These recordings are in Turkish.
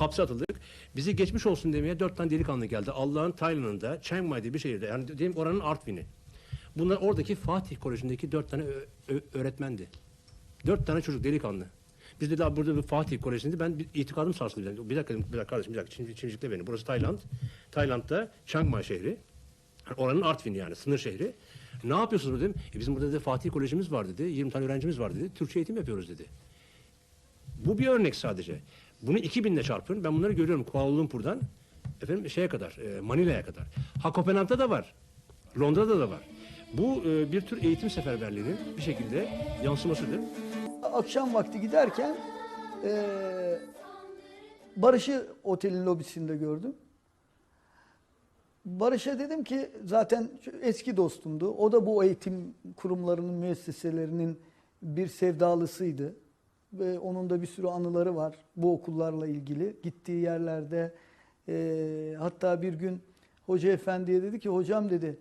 Hapse atıldık. Bizi geçmiş olsun demeye dört tane delikanlı geldi. Allah'ın Tayland'ında Chiang Mai diye bir şehirde. Yani diyelim oranın Artvin'i. Bunlar oradaki Fatih Koleji'ndeki dört tane öğretmendi. Dört tane çocuk delikanlı. Biz dedi abi burada bir Fatih Koleji'nde ben bir itikadım sarsıldı. Bir dakika, dedim, bir dakika kardeşim bir dakika Çin, Çincikle beni. Burası Tayland. Tayland'da Chiang Mai şehri. Oranın Artvin yani sınır şehri. Ne yapıyorsunuz dedim. E bizim burada dedi Fatih Kolejimiz var dedi. 20 tane öğrencimiz var dedi. Türkçe eğitim yapıyoruz dedi. Bu bir örnek sadece. Bunu 2000 ile çarpın. Ben bunları görüyorum Kuala Lumpur'dan efendim şeye kadar, e, Manila'ya kadar. Ha Kopenhag'da da var. Londra'da da var. Bu e, bir tür eğitim seferberliğinin bir şekilde yansımasıdır. Akşam vakti giderken eee Barış'ı otelin lobisinde gördüm. Barış'a dedim ki zaten eski dostumdu. O da bu eğitim kurumlarının, müesseselerinin bir sevdalısıydı. Ve onun da bir sürü anıları var bu okullarla ilgili. Gittiği yerlerde eee, hatta bir gün hoca efendiye dedi ki hocam dedi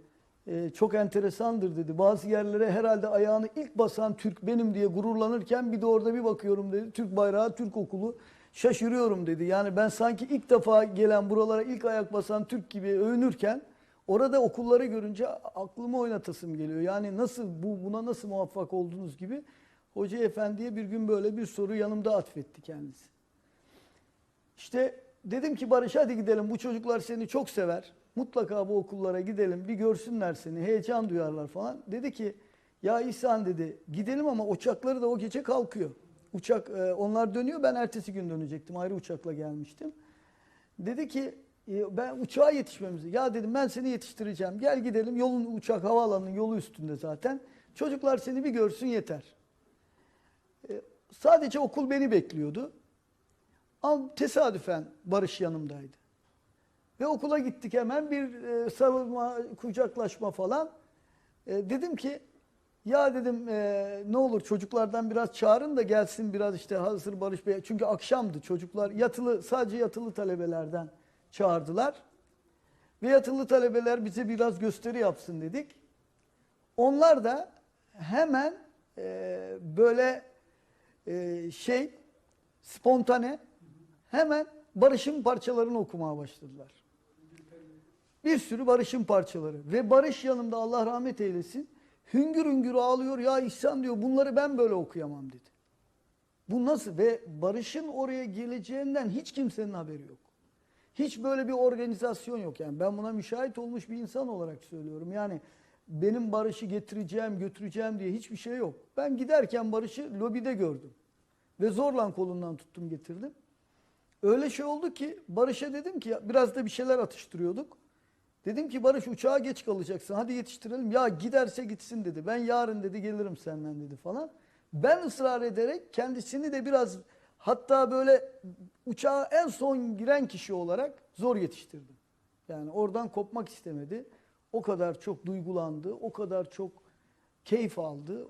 "e, çok enteresandır dedi. Bazı yerlere herhalde ayağını ilk basan Türk benim diye gururlanırken bir de orada bir bakıyorum dedi. Türk bayrağı, Türk okulu. Şaşırıyorum dedi. Yani ben sanki ilk defa gelen buralara ilk ayak basan Türk gibi övünürken orada okulları görünce aklımı oynatasım geliyor. Yani nasıl bu buna nasıl muvaffak oldunuz gibi Hoca efendiye bir gün böyle bir soru yanımda atfetti kendisi. İşte dedim ki Barış hadi gidelim bu çocuklar seni çok sever. Mutlaka bu okullara gidelim bir görsünler seni heyecan duyarlar falan. Dedi ki ya İhsan dedi gidelim ama uçakları da o gece kalkıyor. Uçak e, onlar dönüyor ben ertesi gün dönecektim ayrı uçakla gelmiştim. Dedi ki e, ben uçağa yetişmemiz. Ya dedim ben seni yetiştireceğim. Gel gidelim yolun uçak havaalanının yolu üstünde zaten. Çocuklar seni bir görsün yeter. Sadece okul beni bekliyordu. Ama tesadüfen Barış yanımdaydı. Ve okula gittik hemen bir e, sarılma, kucaklaşma falan. E, dedim ki ya dedim e, ne olur çocuklardan biraz çağırın da gelsin biraz işte hazır Barış Bey. Çünkü akşamdı çocuklar yatılı sadece yatılı talebelerden çağırdılar. Ve yatılı talebeler bize biraz gösteri yapsın dedik. Onlar da hemen e, böyle e, şey spontane hemen Barış'ın parçalarını okumaya başladılar. Bir sürü Barış'ın parçaları. Ve Barış yanımda Allah rahmet eylesin hüngür hüngür ağlıyor. Ya İhsan diyor bunları ben böyle okuyamam dedi. Bu nasıl? Ve Barış'ın oraya geleceğinden hiç kimsenin haberi yok. Hiç böyle bir organizasyon yok. Yani ben buna müşahit olmuş bir insan olarak söylüyorum. Yani benim Barış'ı getireceğim, götüreceğim diye hiçbir şey yok. Ben giderken Barış'ı lobide gördüm. Ve zorla kolundan tuttum getirdim. Öyle şey oldu ki Barış'a dedim ki biraz da bir şeyler atıştırıyorduk. Dedim ki Barış uçağa geç kalacaksın hadi yetiştirelim. Ya giderse gitsin dedi. Ben yarın dedi gelirim senden dedi falan. Ben ısrar ederek kendisini de biraz hatta böyle uçağa en son giren kişi olarak zor yetiştirdim. Yani oradan kopmak istemedi. O kadar çok duygulandı, o kadar çok keyif aldı.